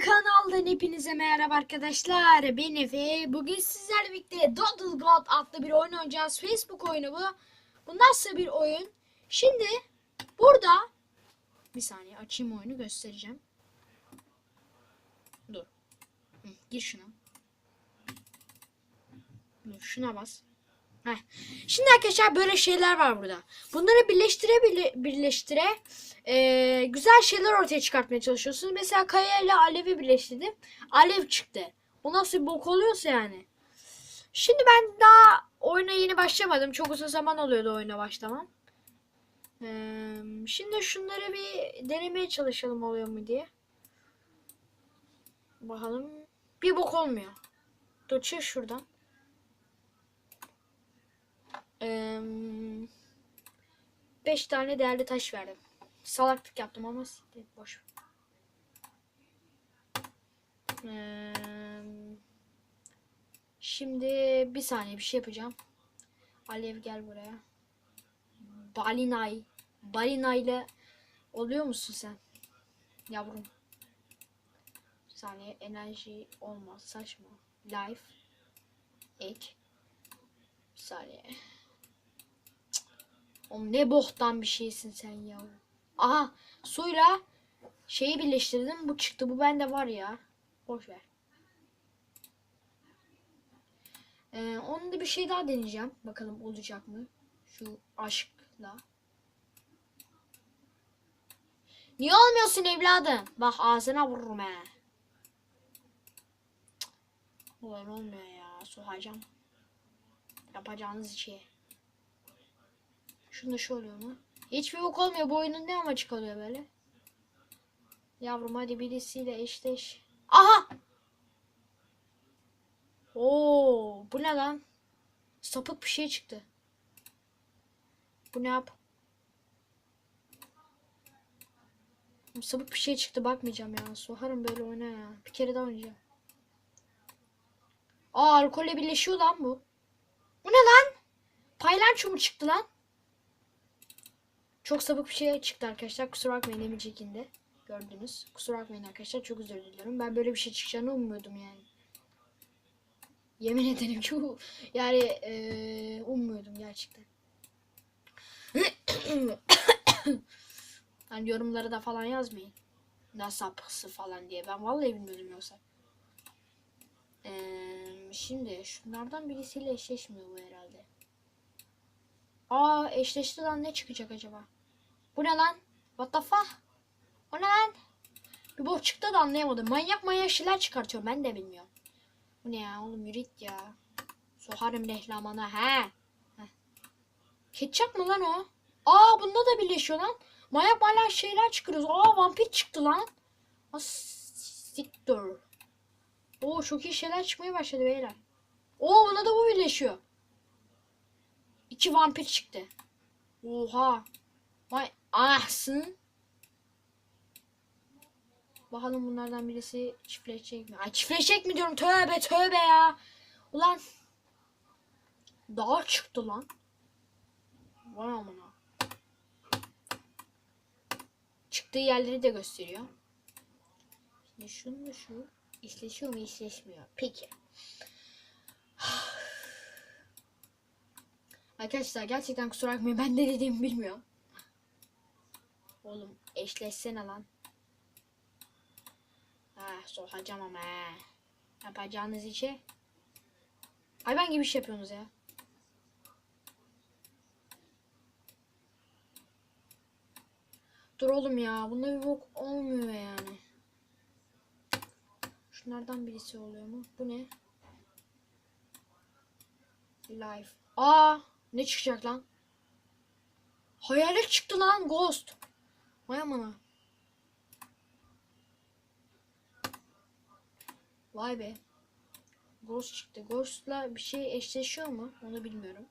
Kanaldan hepinize merhaba arkadaşlar. Ben Efe. Bugün sizlerle birlikte Doodle God adlı bir oyun oynayacağız. Facebook oyunu bu. Bu nasıl bir oyun? Şimdi burada bir saniye açayım oyunu göstereceğim. Dur. Hı, gir şuna. Dur şuna bas. Heh. Şimdi arkadaşlar böyle şeyler var burada. Bunları birleştire birleştire e, güzel şeyler ortaya çıkartmaya çalışıyorsunuz. Mesela kaya ile alevi birleştirdim. Alev çıktı. O nasıl bir bok oluyorsa yani. Şimdi ben daha oyuna yeni başlamadım. Çok uzun zaman oluyordu oyuna başlamam. Ee, şimdi şunları bir denemeye çalışalım oluyor mu diye. Bakalım. Bir bok olmuyor. Dur şuradan. Ee, beş tane değerli taş verdim. Salaklık yaptım ama boş. Ee, şimdi bir saniye bir şey yapacağım. Alev gel buraya. Balinay. Balinayla oluyor musun sen? Yavrum. Bir saniye enerji olmaz. Saçma. Life. Ek. Bir saniye. Oğlum ne boktan bir şeysin sen ya. Aha suyla şeyi birleştirdim. Bu çıktı. Bu bende var ya. Boş ver. Ee, onun da bir şey daha deneyeceğim. Bakalım olacak mı? Şu aşkla. Niye olmuyorsun evladım? Bak ağzına vururum he. Ulan olmuyor ya. Suhacağım. Yapacağınız şey. Şunda şu oluyor mu? Hiçbir bok olmuyor. Bu oyunun ne amacı kalıyor böyle? Yavrum hadi birisiyle eşleş. Aha! Oo, bu ne lan? Sapık bir şey çıktı. Bu ne yap? Sapık bir şey çıktı bakmayacağım ya. Soharım böyle oyna ya. Bir kere daha oynayacağım. Aa alkolle birleşiyor lan bu. Bu ne lan? Paylanço mu çıktı lan? Çok sapık bir şey çıktı arkadaşlar. Kusura bakmayın Emir çekindi. Gördünüz. Kusura bakmayın arkadaşlar. Çok özür diliyorum. Ben böyle bir şey çıkacağını ummuyordum yani. Yemin ederim ki yani eee ummuyordum gerçekten. hani yorumlara da falan yazmayın. Ne sapıksı falan diye. Ben vallahi bilmiyordum yoksa. Eee, şimdi şunlardan birisiyle eşleşmiyor bu herhalde. Aa eşleşti lan ne çıkacak acaba? Bu ne lan? What the fuck? O ne lan? Bir bok çıktı da anlayamadım. Manyak manyak şeyler çıkartıyor ben de bilmiyorum. Bu ne ya oğlum yürü git ya. Soharım rehlamana he. Heh. Ketçap mı lan o? Aa bunda da birleşiyor lan. Manyak manyak şeyler çıkarıyoruz. Aa vampir çıktı lan. Siktir. Oo çok iyi şeyler çıkmaya başladı beyler. Oo buna da bu birleşiyor. İki vampir çıktı. Oha. Vay ahsın. Bakalım bunlardan birisi çiftleşecek mi? Ay çiftleşecek mi diyorum. Tövbe tövbe ya. Ulan. Dağ çıktı lan. Vay amına. Çıktığı yerleri de gösteriyor. Şimdi şununla şu işleşiyor mu işleşmiyor. Peki. Arkadaşlar gerçekten kusura bakmayın ben ne dediğimi bilmiyorum. Oğlum eşleşsene lan. Ha sokacağım ama he. Yapacağınız işe. Hayvan gibi iş yapıyorsunuz ya. Dur oğlum ya. Bunda bir bok olmuyor yani. Şunlardan birisi oluyor mu? Bu ne? Life. Aa, ne çıkacak lan? Hayalet çıktı lan Ghost. Vay amına. Vay be. Ghost çıktı. Ghost'la bir şey eşleşiyor mu? Onu bilmiyorum.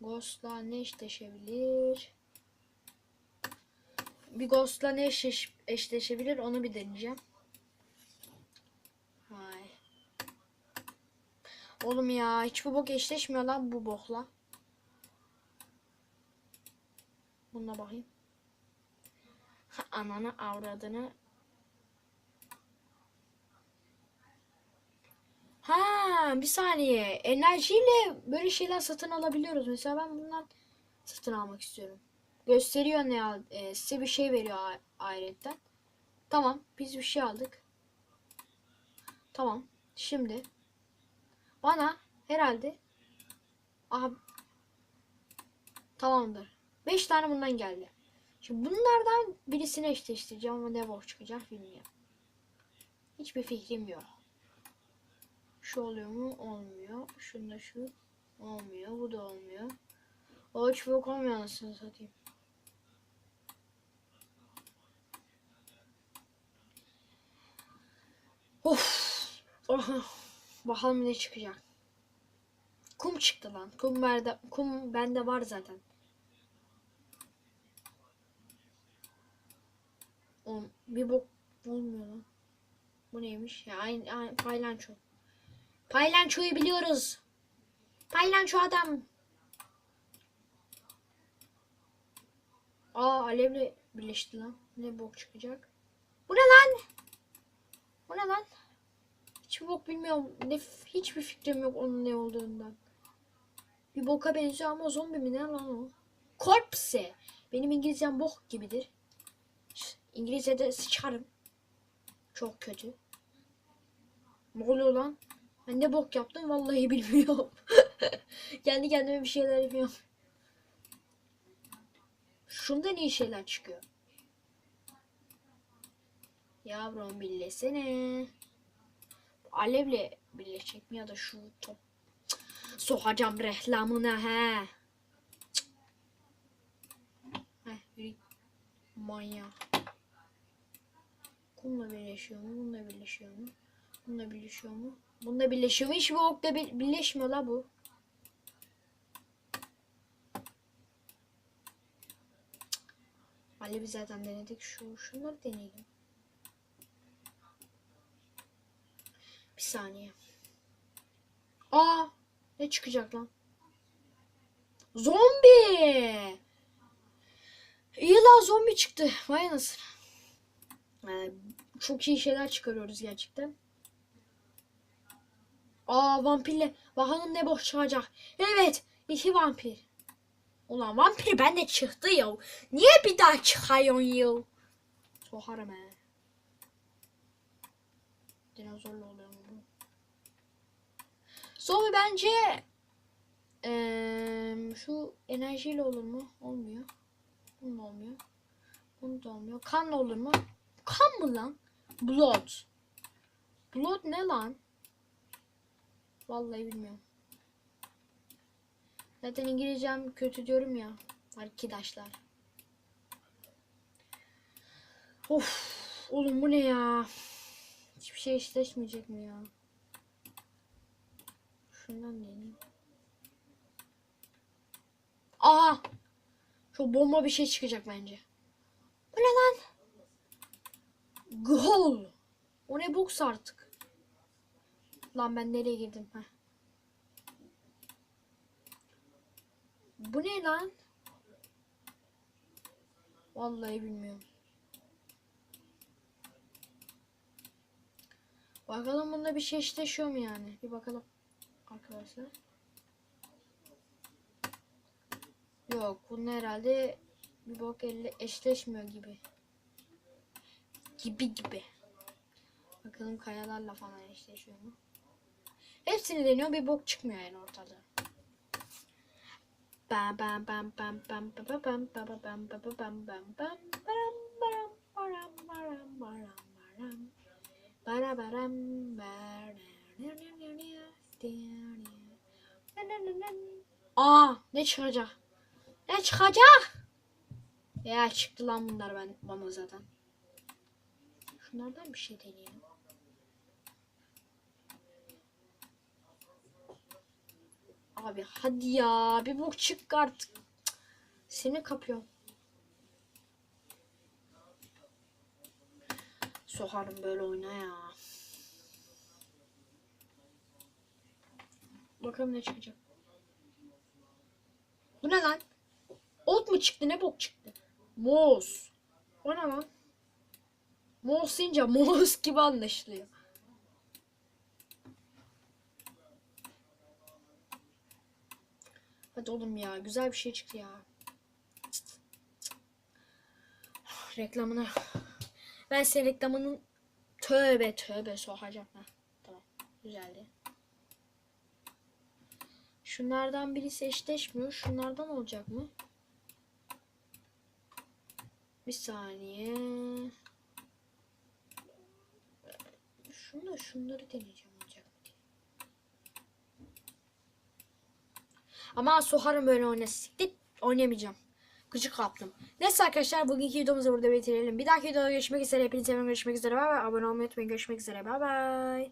Ghost'la ne eşleşebilir? Bir Ghost'la ne eşleş eşleşebilir onu bir deneyeceğim. Vay. Oğlum ya hiç bu bok eşleşmiyor lan bu bokla. Bununla bakayım. Ha, ananı avradını Ha bir saniye. Enerjiyle böyle şeyler satın alabiliyoruz. Mesela ben bundan satın almak istiyorum. Gösteriyor ne e, size bir şey veriyor ayrıca. Tamam biz bir şey aldık. Tamam. Şimdi bana herhalde aha tamamdır. 5 tane bundan geldi. Şimdi bunlardan birisini eşleştireceğim ama ne bok çıkacak bilmiyorum. Hiçbir fikrim yok. Şu oluyor mu? Olmuyor. Şunda şu olmuyor. Bu da olmuyor. O bok olmuyor anasını satayım. Of. Aha. Bakalım ne çıkacak. Kum çıktı lan. Kum bende, kum bende var zaten. Oğlum bir bok olmuyor lan. Bu neymiş? Ya aynı, aynı paylanço. Paylançoyu biliyoruz. Paylanço adam. Aa alevle birleşti lan. Ne bok çıkacak? Bu ne lan? Bu ne lan? Hiçbir bok bilmiyorum. Ne, hiçbir fikrim yok onun ne olduğundan. Bir boka benziyor ama zombi mi ne lan o? Corpse. Benim İngilizcem bok gibidir. İngilizce'de sıçarım. Çok kötü. Ne oluyor lan? Ben ne bok yaptım vallahi bilmiyorum. Kendi kendime bir şeyler yapıyorum. Şundan iyi şeyler çıkıyor. Yavrum birleşsene. Alevle birleşecek mi ya da şu top. Cık, Sokacağım reklamına he. Heh, yürü. Manyak. Kumla birleşiyor mu? Bununla birleşiyor mu? Bununla birleşiyor mu? Bununla birleşiyor mu? Hiçbir okla bir- birleşmiyor la bu. Alevi zaten denedik. Şu, şunları deneyelim. Bir saniye. Aa, ne çıkacak lan? Zombi! İyi lan zombi çıktı. Vay anasını. Ee, çok iyi şeyler çıkarıyoruz gerçekten. Aa vampirle. Bakalım ne boş çıkacak. Evet. iki vampir. Ulan vampir bende çıktı ya. Niye bir daha çıkıyorsun ya? Sokarım he. Dinozorlu oluyor bu? Zombi bence eee, şu enerjiyle olur mu? Olmuyor. Bunun olmuyor. Bunun da olmuyor. Kanla olur mu? Kan mı lan? Blood. Blood ne lan? Vallahi bilmiyorum. Zaten İngilizcem kötü diyorum ya. Arkadaşlar. Of. Oğlum bu ne ya? Hiçbir şey eşleşmeyecek mi ya? Şundan deneyeyim. Aa! Çok bomba bir şey çıkacak bence. Bu ne lan? Gol. O ne boks artık? Lan ben nereye girdim? Heh. Bu ne lan? Vallahi bilmiyorum. Bakalım bunda bir şey eşleşiyor mu yani? Bir bakalım arkadaşlar. Yok bunun herhalde bir bok elle eşleşmiyor gibi. Gibi gibi. Bakalım kayalarla falan eşleşiyor mu? Hepsini deniyor bir bok çıkmıyor yani ortada. Bam bam bam bam bam bam bam bam bam bam bam bam bam bam baram baram baram baram baram baram bara baram Aa ne çıkacak? Ne çıkacak? Ya çıktı lan bunlar ben bana zaten. Şunlardan bir şey deneyelim. Abi hadi ya bir bok çık artık. Seni kapıyorum. Sokarım böyle oyna ya. Bakalım ne çıkacak. Bu ne lan? Ot mu çıktı ne bok çıktı? Moz. O ne lan? Mouse deyince mouse gibi anlaşılıyor. Hadi oğlum ya güzel bir şey çıktı ya. Cık cık cık. Reklamına. Ben senin reklamının tövbe tövbe sokacağım. Heh, tamam güzeldi. Şunlardan birisi eşleşmiyor. Şunlardan olacak mı? Bir saniye. Şunu şunları deneyeceğim olacak. Ama soharım böyle oynasın. Oynayamayacağım. Gıcık kaptım. Neyse arkadaşlar bugünkü videomuzu burada bitirelim. Bir dahaki videoda görüşmek üzere. Hepinize görüşmek üzere. Bay bay. Abone olmayı unutmayın. Görüşmek üzere. Bay bay.